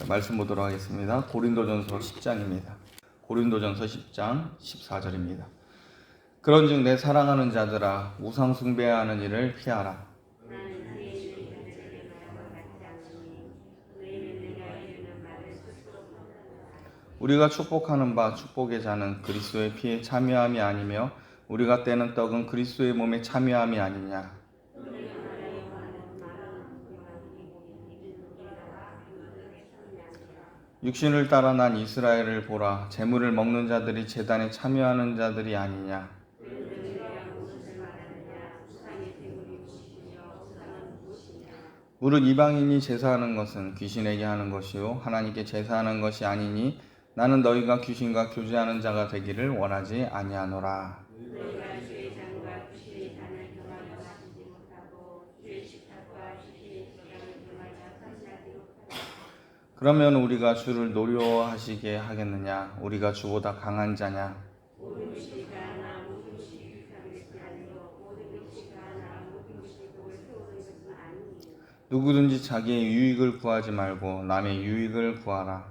자, 말씀 보도록 하겠습니다. 고린도전서 10장입니다. 고린도전서 10장 14절입니다. 그런즉 내 사랑하는 자들아 우상 숭배하는 일을 피하라. 우리가 축복하는 바 축복의 자는 그리스도의 피에 참여함이 아니며 우리가 떼는 떡은 그리스도의 몸에 참여함이 아니냐. 육신을 따라 난 이스라엘을 보라. 재물을 먹는 자들이 제단에 참여하는 자들이 아니냐? 무릇 이방인이 제사하는 것은 귀신에게 하는 것이요 하나님께 제사하는 것이 아니니 나는 너희가 귀신과 교제하는 자가 되기를 원하지 아니하노라 그러면 우리가 주를 노려하시게 하겠느냐 우리가 주보다 강한 자냐 누구든지 자기의 유익을 구하지 말고 남의 유익을 구하라.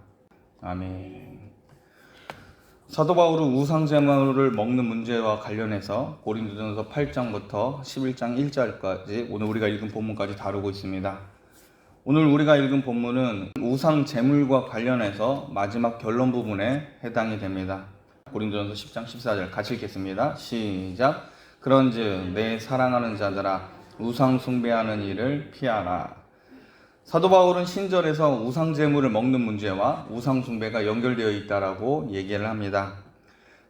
아멘. 사도 바울은 우상 제물을 먹는 문제와 관련해서 고린도전서 8장부터 11장 1절까지 오늘 우리가 읽은 본문까지 다루고 있습니다. 오늘 우리가 읽은 본문은 우상 제물과 관련해서 마지막 결론 부분에 해당이 됩니다. 고린도전서 10장 14절 같이 읽겠습니다. 시작. 그런즉 내 사랑하는 자들아 우상 숭배하는 일을 피하라. 사도 바울은 신절에서 우상 제물을 먹는 문제와 우상 숭배가 연결되어 있다라고 얘기를 합니다.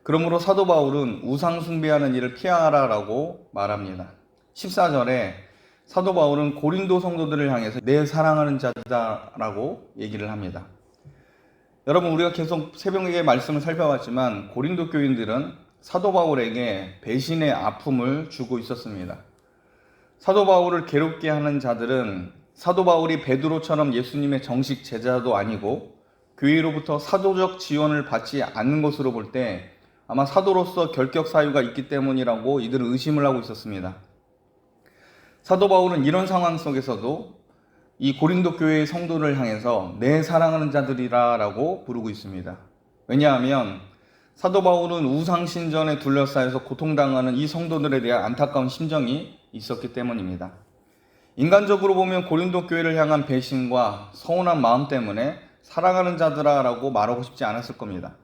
그러므로 사도 바울은 우상 숭배하는 일을 피하라라고 말합니다. 14절에 사도 바울은 고린도 성도들을 향해서 내 사랑하는 자다라고 얘기를 합니다. 여러분 우리가 계속 새벽에 말씀을 살펴봤지만 고린도 교인들은 사도 바울에게 배신의 아픔을 주고 있었습니다. 사도 바울을 괴롭게 하는 자들은 사도 바울이 베드로처럼 예수님의 정식 제자도 아니고 교회로부터 사도적 지원을 받지 않는 것으로 볼 때 아마 사도로서 결격 사유가 있기 때문이라고 이들은 의심을 하고 있었습니다. 사도 바울은 이런 상황 속에서도 이 고린도 교회의 성도를 향해서 내 사랑하는 자들이라라고 부르고 있습니다. 왜냐하면 사도 바울은 우상 신전에 둘러싸여서 고통당하는 이 성도들에 대한 안타까운 심정이 있었기 때문입니다. 인간적으로 보면 고린도 교회를 향한 배신과 서운한 마음 때문에 사랑하는 자들아라고 말하고 싶지 않았을 겁니다.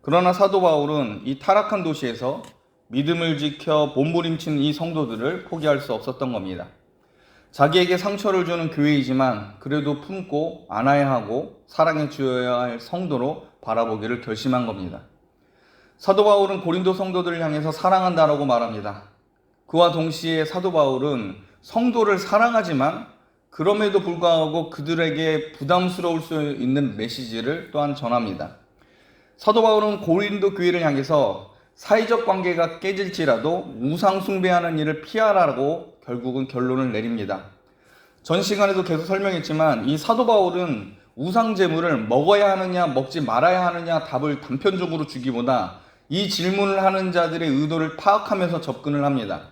그러나 사도 바울은 이 타락한 도시에서 믿음을 지켜 몸부림치는 이 성도들을 포기할 수 없었던 겁니다. 자기에게 상처를 주는 교회이지만 그래도 품고 안아야 하고 사랑해 주어야 할 성도로 바라보기를 결심한 겁니다. 사도 바울은 고린도 성도들을 향해서 사랑한다라고 말합니다. 그와 동시에 사도 바울은 성도를 사랑하지만 그럼에도 불구하고 그들에게 부담스러울 수 있는 메시지를 또한 전합니다. 사도 바울은 고린도 교회를 향해서 사회적 관계가 깨질지라도 우상 숭배하는 일을 피하라고 결국은 결론을 내립니다. 전 시간에도 계속 설명했지만 이 사도 바울은 우상 제물을 먹어야 하느냐 먹지 말아야 하느냐 답을 단편적으로 주기보다 이 질문을 하는 자들의 의도를 파악하면서 접근을 합니다.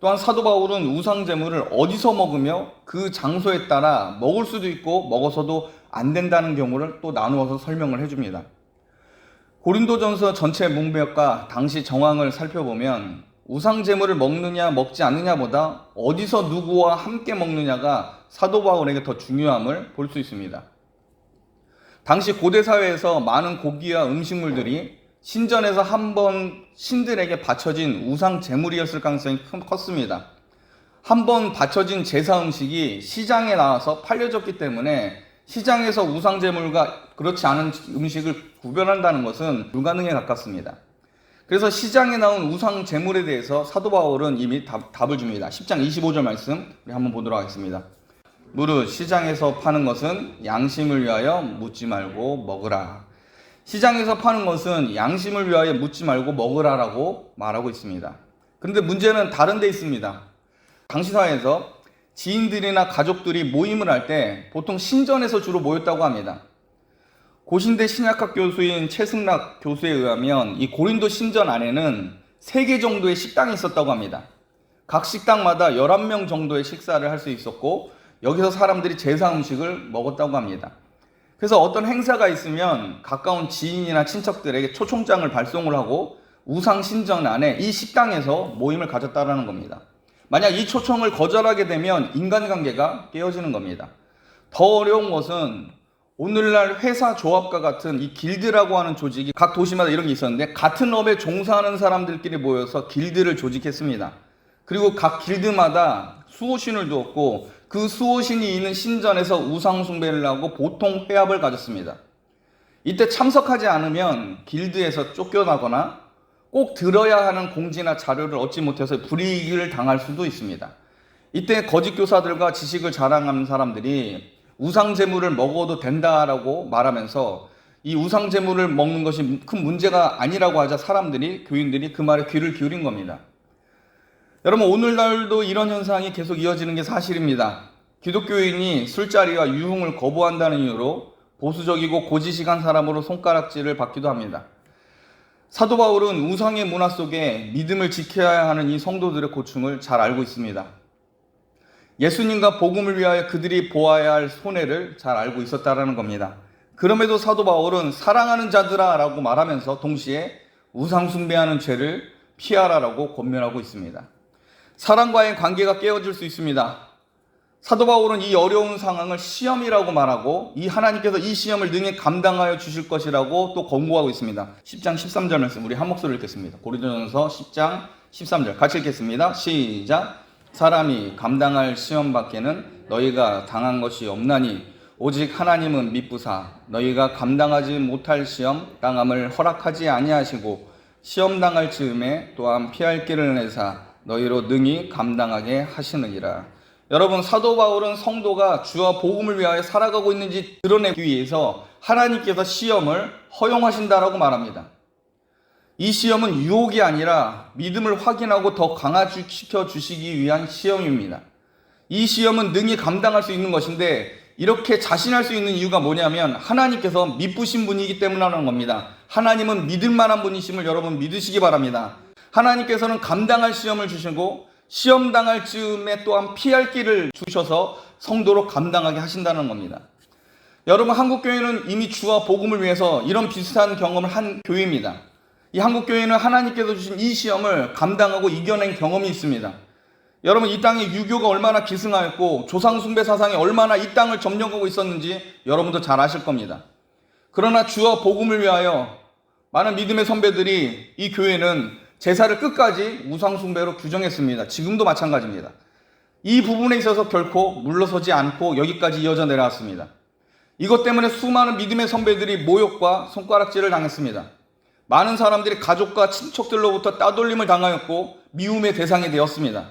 또한 사도 바울은 우상 제물을 어디서 먹으며 그 장소에 따라 먹을 수도 있고 먹어서도 안 된다는 경우를 또 나누어서 설명을 해줍니다. 고린도전서 전체 문맥과 당시 정황을 살펴보면 우상 제물을 먹느냐 먹지 않느냐보다 어디서 누구와 함께 먹느냐가 사도 바울에게 더 중요함을 볼 수 있습니다. 당시 고대 사회에서 많은 고기와 음식물들이 신전에서 한 번 신들에게 바쳐진 우상 제물이었을 가능성이 컸습니다. 한 번 바쳐진 제사 음식이 시장에 나와서 팔려졌기 때문에 시장에서 우상 제물과 그렇지 않은 음식을 구별한다는 것은 불가능에 가깝습니다. 그래서 시장에 나온 우상 제물에 대해서 사도 바울은 이미 답, 답을 줍니다. 10장 25절 말씀 우리 한번 보도록 하겠습니다. 무릇 시장에서 파는 것은 양심을 위하여 묻지 말고 먹으라. 시장에서 파는 것은 양심을 위하여 묻지 말고 먹으라라고 말하고 있습니다. 그런데 문제는 다른 데 있습니다. 당시 사회에서 지인들이나 가족들이 모임을 할 때 보통 신전에서 주로 모였다고 합니다. 고신대 신약학 교수인 최승락 교수에 의하면 이 고린도 신전 안에는 3개 정도의 식당이 있었다고 합니다. 각 식당마다 11명 정도의 식사를 할 수 있었고 여기서 사람들이 제사 음식을 먹었다고 합니다. 그래서 어떤 행사가 있으면 가까운 지인이나 친척들에게 초청장을 발송을 하고 우상 신전 안에 이 식당에서 모임을 가졌다라는 겁니다. 만약 이 초청을 거절하게 되면 인간관계가 깨어지는 겁니다. 더 어려운 것은 오늘날 회사 조합과 같은 이 길드라고 하는 조직이 각 도시마다 이런 게 있었는데 같은 업에 종사하는 사람들끼리 모여서 길드를 조직했습니다. 그리고 각 길드마다 수호신을 두었고 그 수호신이 있는 신전에서 우상 숭배를 하고 보통 회합을 가졌습니다. 이때 참석하지 않으면 길드에서 쫓겨나거나 꼭 들어야 하는 공지나 자료를 얻지 못해서 불이익을 당할 수도 있습니다. 이때 거짓 교사들과 지식을 자랑하는 사람들이 우상 제물을 먹어도 된다라고 말하면서 이 우상 제물을 먹는 것이 큰 문제가 아니라고 하자 사람들이 교인들이 그 말에 귀를 기울인 겁니다. 여러분 오늘날도 이런 현상이 계속 이어지는 게 사실입니다. 기독교인이 술자리와 유흥을 거부한다는 이유로 보수적이고 고지식한 사람으로 손가락질을 받기도 합니다. 사도 바울은 우상의 문화 속에 믿음을 지켜야 하는 이 성도들의 고충을 잘 알고 있습니다. 예수님과 복음을 위하여 그들이 보아야 할 손해를 잘 알고 있었다라는 겁니다. 그럼에도 사도 바울은 사랑하는 자들아라고 말하면서 동시에 우상 숭배하는 죄를 피하라라고 권면하고 있습니다. 사랑과의 관계가 깨어질 수 있습니다. 사도 바울은 이 어려운 상황을 시험이라고 말하고 이 하나님께서 이 시험을 능히 감당하여 주실 것이라고 또 권고하고 있습니다. 10장 13절 말씀 우리 한 목소리로 읽겠습니다. 고린도전서 10장 13절 같이 읽겠습니다. 시작. 사람이 감당할 시험 밖에는 너희가 당한 것이 없나니 오직 하나님은 미쁘사 너희가 감당하지 못할 시험 당함을 허락하지 아니하시고 시험 당할 즈음에 또한 피할 길을 내사 너희로 능히 감당하게 하시느니라. 여러분 사도 바울은 성도가 주와 복음을 위하여 살아가고 있는지 드러내기 위해서 하나님께서 시험을 허용하신다라고 말합니다. 이 시험은 유혹이 아니라 믿음을 확인하고 더 강화시켜 주시기 위한 시험입니다. 이 시험은 능히 감당할 수 있는 것인데 이렇게 자신할 수 있는 이유가 뭐냐면 하나님께서 미쁘신 분이기 때문이라는 겁니다. 하나님은 믿을 만한 분이심을 여러분 믿으시기 바랍니다. 하나님께서는 감당할 시험을 주시고 시험 당할 즈음에 또한 피할 길을 주셔서 성도로 감당하게 하신다는 겁니다. 여러분 한국 교회는 이미 주와 복음을 위해서 이런 비슷한 경험을 한 교회입니다. 이 한국 교회는 하나님께서 주신 이 시험을 감당하고 이겨낸 경험이 있습니다. 여러분 이 땅에 유교가 얼마나 기승하였고 조상 숭배 사상이 얼마나 이 땅을 점령하고 있었는지 여러분도 잘 아실 겁니다. 그러나 주와 복음을 위하여 많은 믿음의 선배들이 이 교회는 제사를 끝까지 우상 숭배로 규정했습니다. 지금도 마찬가지입니다. 이 부분에 있어서 결코 물러서지 않고 여기까지 이어져 내려왔습니다. 이것 때문에 수많은 믿음의 선배들이 모욕과 손가락질을 당했습니다. 많은 사람들이 가족과 친척들로부터 따돌림을 당하였고 미움의 대상이 되었습니다.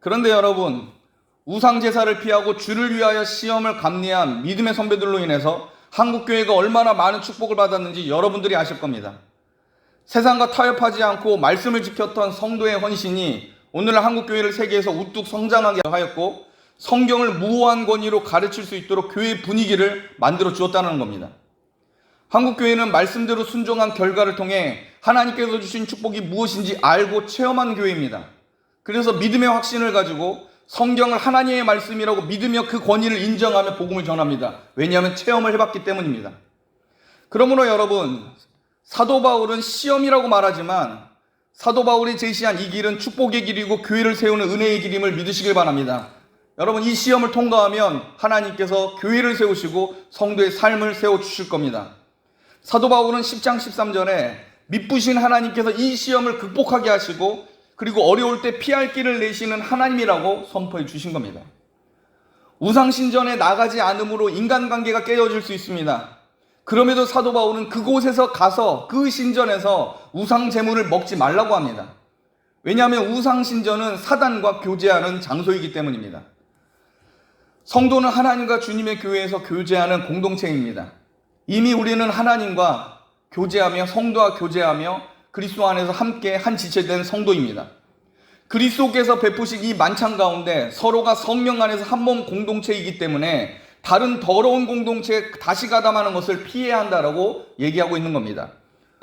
그런데 여러분, 우상 제사를 피하고 주를 위하여 시험을 감내한 믿음의 선배들로 인해서 한국 교회가 얼마나 많은 축복을 받았는지 여러분들이 아실 겁니다. 세상과 타협하지 않고 말씀을 지켰던 성도의 헌신이 오늘날 한국 교회를 세계에서 우뚝 성장하게 하였고 성경을 무호한 권위로 가르칠 수 있도록 교회 분위기를 만들어 주었다는 겁니다. 한국 교회는 말씀대로 순종한 결과를 통해 하나님께서 주신 축복이 무엇인지 알고 체험한 교회입니다. 그래서 믿음의 확신을 가지고 성경을 하나님의 말씀이라고 믿으며 그 권위를 인정하며 복음을 전합니다. 왜냐하면 체험을 해봤기 때문입니다. 그러므로 여러분, 사도 바울은 시험이라고 말하지만 사도 바울이 제시한 이 길은 축복의 길이고 교회를 세우는 은혜의 길임을 믿으시길 바랍니다. 여러분, 이 시험을 통과하면 하나님께서 교회를 세우시고 성도의 삶을 세워 주실 겁니다. 사도 바울은 10장 13절에 미쁘신 하나님께서 이 시험을 극복하게 하시고 그리고 어려울 때 피할 길을 내시는 하나님이라고 선포해 주신 겁니다. 우상신전에 나가지 않으므로 인간관계가 깨어질 수 있습니다. 그럼에도 사도 바울은 그곳에서 가서 그 신전에서 우상 제물을 먹지 말라고 합니다. 왜냐하면 우상 신전은 사단과 교제하는 장소이기 때문입니다. 성도는 하나님과 주님의 교회에서 교제하는 공동체입니다. 이미 우리는 하나님과 교제하며 성도와 교제하며 그리스도 안에서 함께 한 지체된 성도입니다. 그리스도께서 베푸신 이 만찬 가운데 서로가 성령 안에서 한 몸 공동체이기 때문에 다른 더러운 공동체에 다시 가담하는 것을 피해야 한다라고 얘기하고 있는 겁니다.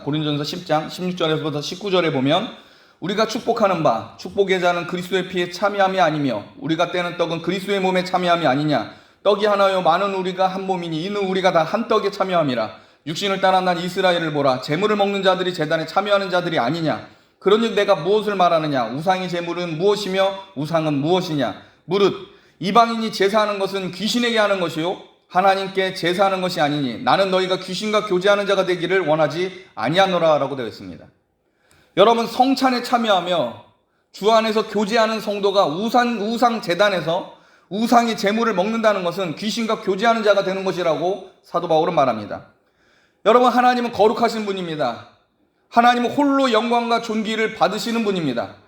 고린전서 10장 16절에서부터 19절에 보면 우리가 축복하는 바 축복의 자는 그리스도의 피에 참여함이 아니며 우리가 떼는 떡은 그리스도의 몸에 참여함이 아니냐. 떡이 하나요. 많은 우리가 한 몸이니 이는 우리가 다 한 떡에 참여함이라. 육신을 따라 난 이스라엘을 보라. 재물을 먹는 자들이 재단에 참여하는 자들이 아니냐. 그러니 내가 무엇을 말하느냐. 우상의 재물은 무엇이며 우상은 무엇이냐. 무릇 이방인이 제사하는 것은 귀신에게 하는 것이요 하나님께 제사하는 것이 아니니 나는 너희가 귀신과 교제하는 자가 되기를 원하지 아니하노라라고 되어 있습니다. 여러분 성찬에 참여하며 주 안에서 교제하는 성도가 우상 우상 재단에서 우상의 재물을 먹는다는 것은 귀신과 교제하는 자가 되는 것이라고 사도 바울은 말합니다. 여러분 하나님은 거룩하신 분입니다. 하나님은 홀로 영광과 존귀를 받으시는 분입니다.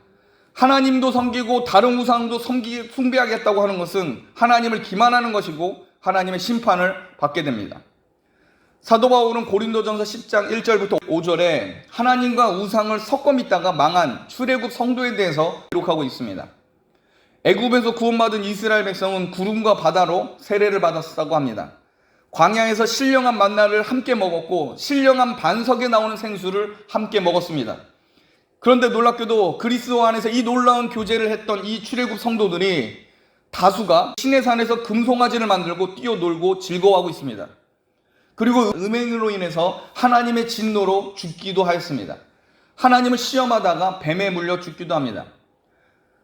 하나님도 섬기고 다른 우상도 섬기, 숭배하겠다고 하는 것은 하나님을 기만하는 것이고 하나님의 심판을 받게 됩니다. 사도 바울은 고린도전서 10장 1절부터 5절에 하나님과 우상을 섞어 믿다가 망한 출애굽 성도에 대해서 기록하고 있습니다. 애굽에서 구원받은 이스라엘 백성은 구름과 바다로 세례를 받았다고 합니다. 광야에서 신령한 만나를 함께 먹었고 신령한 반석에 나오는 생수를 함께 먹었습니다. 그런데 놀랍게도 그리스도 안에서 이 놀라운 교제를 했던 이 출애굽 성도들이 다수가 신의 산에서 금송아지를 만들고 뛰어놀고 즐거워하고 있습니다. 그리고 음행으로 인해서 하나님의 진노로 죽기도 하였습니다. 하나님을 시험하다가 뱀에 물려 죽기도 합니다.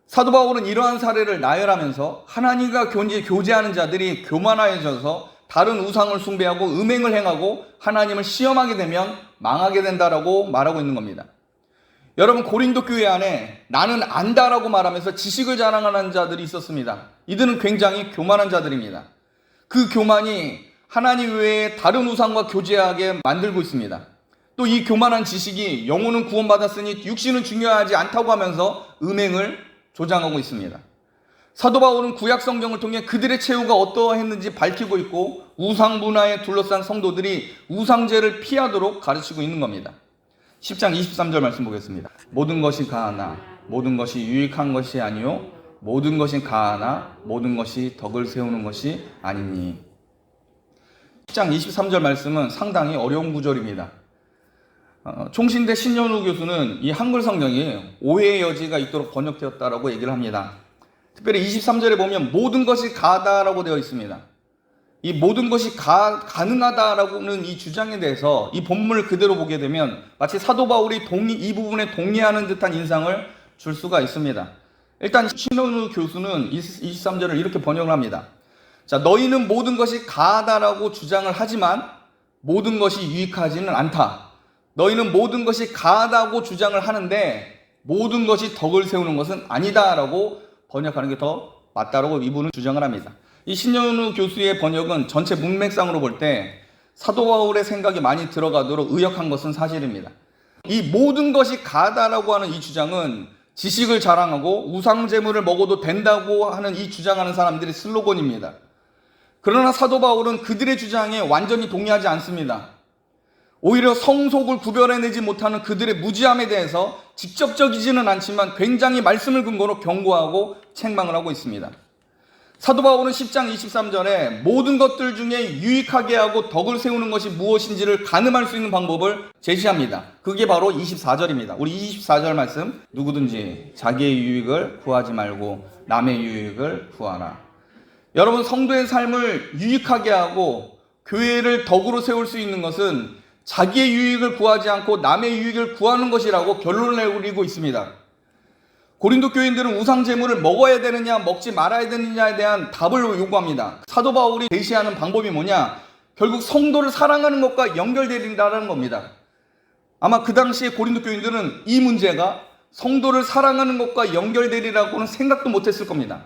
사도 바울은 이러한 사례를 나열하면서 하나님과 교제, 교제하는 자들이 교만하여져서 다른 우상을 숭배하고 음행을 행하고 하나님을 시험하게 되면 망하게 된다라고 말하고 있는 겁니다. 여러분 고린도 교회 안에 나는 안다라고 말하면서 지식을 자랑하는 자들이 있었습니다. 이들은 굉장히 교만한 자들입니다. 그 교만이 하나님 외에 다른 우상과 교제하게 만들고 있습니다. 또 이 교만한 지식이 영혼은 구원받았으니 육신은 중요하지 않다고 하면서 음행을 조장하고 있습니다. 사도 바울은 구약 성경을 통해 그들의 최후가 어떠했는지 밝히고 있고 우상 문화에 둘러싼 성도들이 우상제를 피하도록 가르치고 있는 겁니다. 10장 23절 말씀 보겠습니다. 모든 것이 가하나 모든 것이 유익한 것이 아니요 모든 것이 가하나 모든 것이 덕을 세우는 것이 아니니 10장 23절 말씀은 상당히 어려운 구절입니다. 어, 총신대 신현우 교수는 이 한글 성경이 오해의 여지가 있도록 번역되었다라고 얘기를 합니다. 특별히 23절에 보면 모든 것이 가다라고 되어 있습니다. 이 모든 것이 가, 가능하다라고는 이 주장에 대해서 이 본문을 그대로 보게 되면 마치 사도 바울이 동의, 이 부분에 동의하는 듯한 인상을 줄 수가 있습니다. 일단 신원우 교수는 23절을 이렇게 번역을 합니다. 자, 너희는 모든 것이 가하다라고 주장을 하지만 모든 것이 유익하지는 않다. 너희는 모든 것이 가하다고 주장을 하는데 모든 것이 덕을 세우는 것은 아니다라고 번역하는 게 더 맞다라고 이분은 주장을 합니다. 이 신현우 교수의 번역은 전체 문맥상으로 볼 때 사도 바울의 생각이 많이 들어가도록 의역한 것은 사실입니다. 이 모든 것이 가다라고 하는 이 주장은 지식을 자랑하고 우상 제물을 먹어도 된다고 하는 이 주장하는 사람들의 슬로건입니다. 그러나 사도 바울은 그들의 주장에 완전히 동의하지 않습니다. 오히려 성속을 구별해내지 못하는 그들의 무지함에 대해서 직접적이지는 않지만 굉장히 말씀을 근거로 경고하고 책망을 하고 있습니다. 사도 바울은 10장 23절에 모든 것들 중에 유익하게 하고 덕을 세우는 것이 무엇인지를 가늠할 수 있는 방법을 제시합니다. 그게 바로 24절입니다. 우리 24절 말씀 누구든지 자기의 유익을 구하지 말고 남의 유익을 구하라. 여러분 성도의 삶을 유익하게 하고 교회를 덕으로 세울 수 있는 것은 자기의 유익을 구하지 않고 남의 유익을 구하는 것이라고 결론을 내리고 있습니다. 고린도 교인들은 우상 제물을 먹어야 되느냐 먹지 말아야 되느냐에 대한 답을 요구합니다. 사도 바울이 제시하는 방법이 뭐냐? 결국 성도를 사랑하는 것과 연결되린다는 겁니다. 아마 그 당시에 고린도 교인들은 이 문제가 성도를 사랑하는 것과 연결되리라고는 생각도 못했을 겁니다.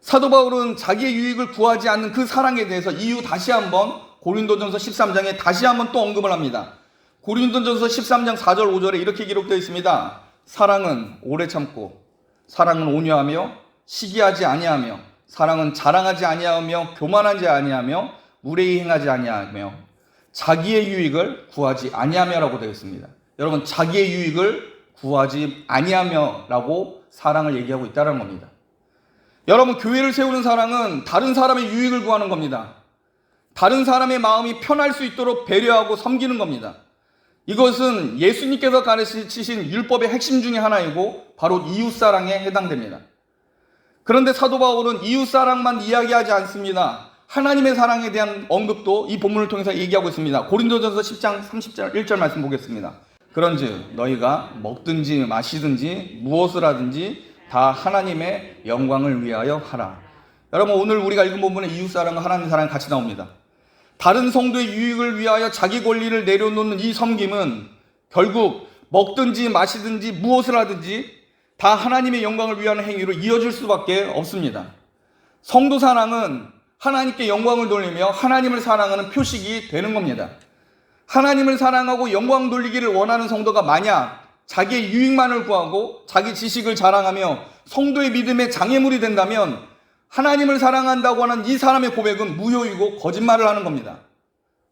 사도 바울은 자기의 유익을 구하지 않는 그 사랑에 대해서 이유 다시 한번 고린도전서 13장에 다시 한번 또 언급을 합니다. 고린도전서 13장 4절 5절에 이렇게 기록되어 있습니다. 사랑은 오래 참고 사랑은 온유하며 시기하지 아니하며 사랑은 자랑하지 아니하며 교만하지 아니하며 무례히 행하지 아니하며 자기의 유익을 구하지 아니하며라고 되어 있습니다. 여러분 자기의 유익을 구하지 아니하며라고 사랑을 얘기하고 있다는 겁니다. 여러분 교회를 세우는 사랑은 다른 사람의 유익을 구하는 겁니다. 다른 사람의 마음이 편할 수 있도록 배려하고 섬기는 겁니다. 이것은 예수님께서 가르치신 율법의 핵심 중의 하나이고 바로 이웃사랑에 해당됩니다. 그런데 사도 바울은 이웃 사랑만 이야기하지 않습니다. 하나님의 사랑에 대한 언급도 이 본문을 통해서 얘기하고 있습니다. 고린도전서 10장 30절 1절 말씀 보겠습니다. 그런즉 너희가 먹든지 마시든지 무엇을 하든지 다 하나님의 영광을 위하여 하라. 여러분 오늘 우리가 읽은 본문에 이웃 사랑과 하나님 사랑 같이 나옵니다. 다른 성도의 유익을 위하여 자기 권리를 내려놓는 이 섬김은 결국 먹든지 마시든지 무엇을 하든지 다 하나님의 영광을 위한 행위로 이어질 수밖에 없습니다. 성도 사랑은 하나님께 영광을 돌리며 하나님을 사랑하는 표식이 되는 겁니다. 하나님을 사랑하고 영광 돌리기를 원하는 성도가 만약 자기의 유익만을 구하고 자기 지식을 자랑하며 성도의 믿음의 장애물이 된다면 하나님을 사랑한다고 하는 이 사람의 고백은 무효이고 거짓말을 하는 겁니다.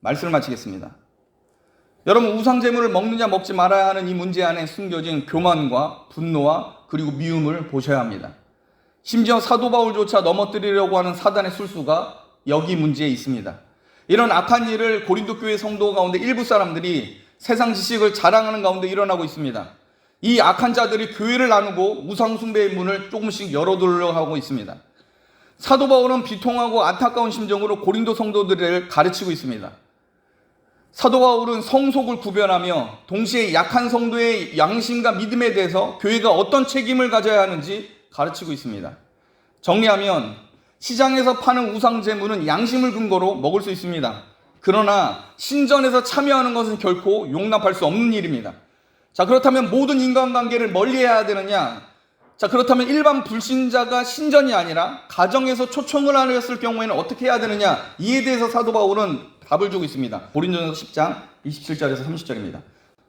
말씀을 마치겠습니다. 여러분 우상 제물을 먹느냐 먹지 말아야 하는 이 문제 안에 숨겨진 교만과 분노와 그리고 미움을 보셔야 합니다. 심지어 사도 바울조차 넘어뜨리려고 하는 사단의 술수가 여기 문제에 있습니다. 이런 악한 일을 고린도 교회 성도 가운데 일부 사람들이 세상 지식을 자랑하는 가운데 일어나고 있습니다. 이 악한 자들이 교회를 나누고 우상 숭배의 문을 조금씩 열어두려고 하고 있습니다. 사도 바울은 비통하고 안타까운 심정으로 고린도 성도들을 가르치고 있습니다. 사도 바울은 성속을 구별하며 동시에 약한 성도의 양심과 믿음에 대해서 교회가 어떤 책임을 가져야 하는지 가르치고 있습니다. 정리하면 시장에서 파는 우상 제물은 양심을 근거로 먹을 수 있습니다. 그러나 신전에서 참여하는 것은 결코 용납할 수 없는 일입니다. 자, 그렇다면 모든 인간관계를 멀리해야 되느냐? 자, 그렇다면 일반 불신자가 신전이 아니라 가정에서 초청을 하였을 경우에는 어떻게 해야 되느냐? 이에 대해서 사도 바울은 답을 주고 있습니다. 고린도전서 10장 27절에서 30절입니다.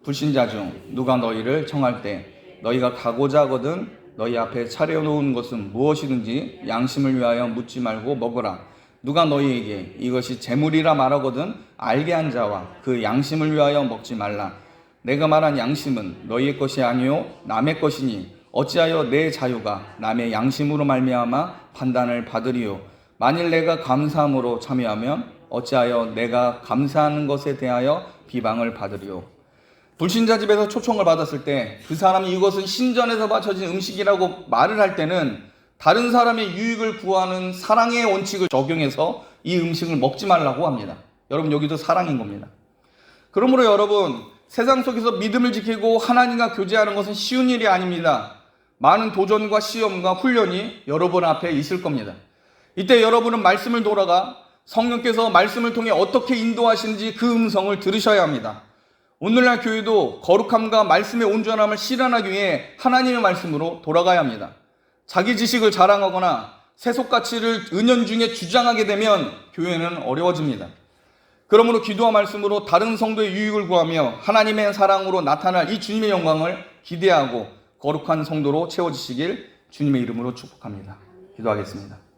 불신자 중 누가 너희를 청할 때 너희가 가고자 하거든 너희 앞에 차려 놓은 것은 무엇이든지 양심을 위하여 묻지 말고 먹으라. 누가 너희에게 이것이 재물이라 말하거든 알게 한 자와 그 양심을 위하여 먹지 말라. 내가 말한 양심은 너희의 것이 아니요 남의 것이니 어찌하여 내 자유가 남의 양심으로 말미암아 판단을 받으리요. 만일 내가 감사함으로 참여하면 어찌하여 내가 감사하는 것에 대하여 비방을 받으리요. 불신자 집에서 초청을 받았을 때 그 사람이 이것은 신전에서 바쳐진 음식이라고 말을 할 때는 다른 사람의 유익을 구하는 사랑의 원칙을 적용해서 이 음식을 먹지 말라고 합니다. 여러분 여기도 사랑인 겁니다. 그러므로 여러분 세상 속에서 믿음을 지키고 하나님과 교제하는 것은 쉬운 일이 아닙니다. 많은 도전과 시험과 훈련이 여러분 앞에 있을 겁니다. 이때 여러분은 말씀을 돌아가 성령께서 말씀을 통해 어떻게 인도하시는지 그 음성을 들으셔야 합니다. 오늘날 교회도 거룩함과 말씀의 온전함을 실현하기 위해 하나님의 말씀으로 돌아가야 합니다. 자기 지식을 자랑하거나 세속 가치를 은연중에 주장하게 되면 교회는 어려워집니다. 그러므로 기도와 말씀으로 다른 성도의 유익을 구하며 하나님의 사랑으로 나타날 이 주님의 영광을 기대하고 거룩한 성도로 채워지시길 주님의 이름으로 축복합니다. 기도하겠습니다.